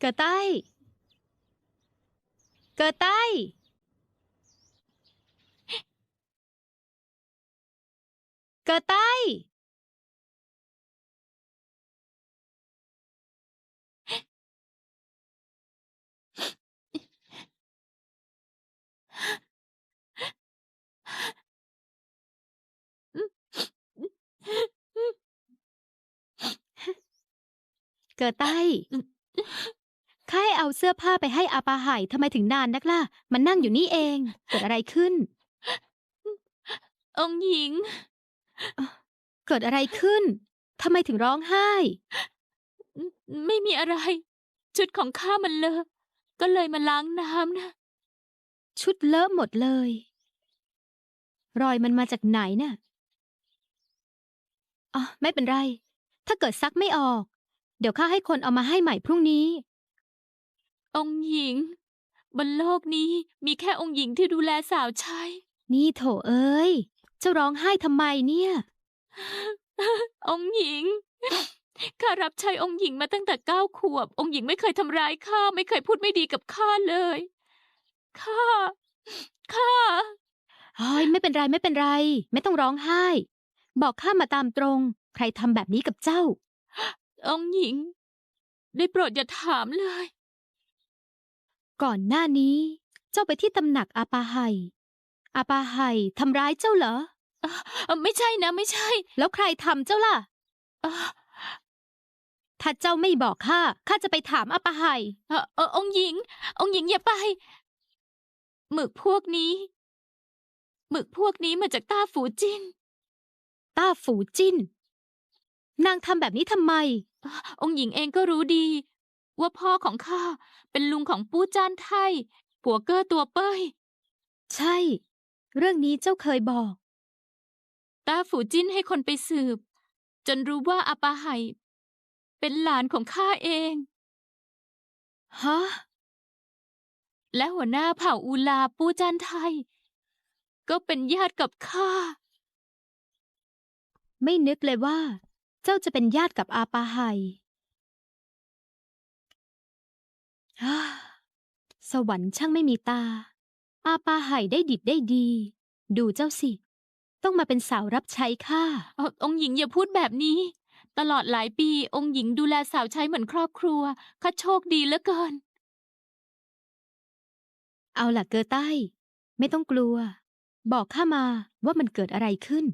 เกิดใต้ เกิดใต้ เกิดใต้ เกิดใต้ ข้าให้เอาเสื้อผ้าไปให้อาปาไห่ทำไมถึงนานนักล่ะ มันนั่งอยู่นี่เอง เกิดอะไรขึ้น องค์หญิง เกิดอะไรขึ้น ทำไมถึงร้องไห้ ไม่มีอะไร ชุดของข้ามันเลอะ ก็เลยมาล้างน้ำนะ ชุดเลอะหมดเลย รอยมันมาจากไหนน่ะอ๋อไม่เป็นไร ถ้าเกิดซักไม่ออก เดี๋ยวข้าให้คนเอามาให้ใหม่พรุ่งนี้ องค์หญิง บนโลกนี้มีแค่องค์หญิงที่ดูแลสาวใช้ นี่โถเอ้ย เจ้าร้องไห้ทำไมเนี่ย องค์หญิง ข้ารับใช้องค์หญิงมาตั้งแต่เก้าขวบ องค์หญิงไม่เคยทำร้ายข้า ไม่เคยพูดไม่ดีกับข้าเลย ข้า ข้าเฮ้ยไม่เป็นไรไม่เป็นไร ไม่ต้องร้องไห้ บอกข้ามาตามตรง ใครทำแบบนี้กับเจ้า องค์หญิง ได้โปรดอย่าถามเลย ก่อนหน้านี้ เจ้าไปที่ตำหนักอาปาไห่อาปาไห่ทำร้ายเจ้าเหรอเอ่อไม่ใช่นะ ไม่ใช่แล้วใครทำเจ้าล่ะ เอ่อถ้าเจ้าไม่บอกข้าข้าจะไปถามอาปาไห่เอ่อเอ่อองค์หญิง องค์หญิงอย่าไป หมึกพวกนี้ หมึกพวกนี้มาจากต้าฝูจินต้าฝูจิ้น นางทำแบบนี้ทำไม องค์หญิงเองก็รู้ดี ว่าพ่อของข้าเป็นลุงของปู้จ้านไทผัวเก้อตัวเป้ย ใช่ เรื่องนี้เจ้าเคยบอกต้าฝูจิ้นให้คนไปสืบ จนรู้ว่าอาปาไห่เป็นหลานของข้าเอง ฮะ และหัวหน้าเผ่าอูลาปู้จ้านไทก็เป็นญาติกับข้า ไม่นึกเลยว่า เจ้าจะเป็นญาติกับอาปาไห่ ฮ่าสวรรค์ช่างไม่มีตา อาปาไห่ได้ดิบได้ดี ดูเจ้าสิ ต้องมาเป็นสาวรับใช้ข้า เอ่อองค์หญิงอย่าพูดแบบนี้ ตลอดหลายปีองค์หญิงดูแลสาวใช้เหมือนครอบครัวข้าโชคดีเหลือเกิน เอาล่ะเกอใต้ ไม่ต้องกลัว บอกข้ามาว่ามันเกิดอะไรขึ้น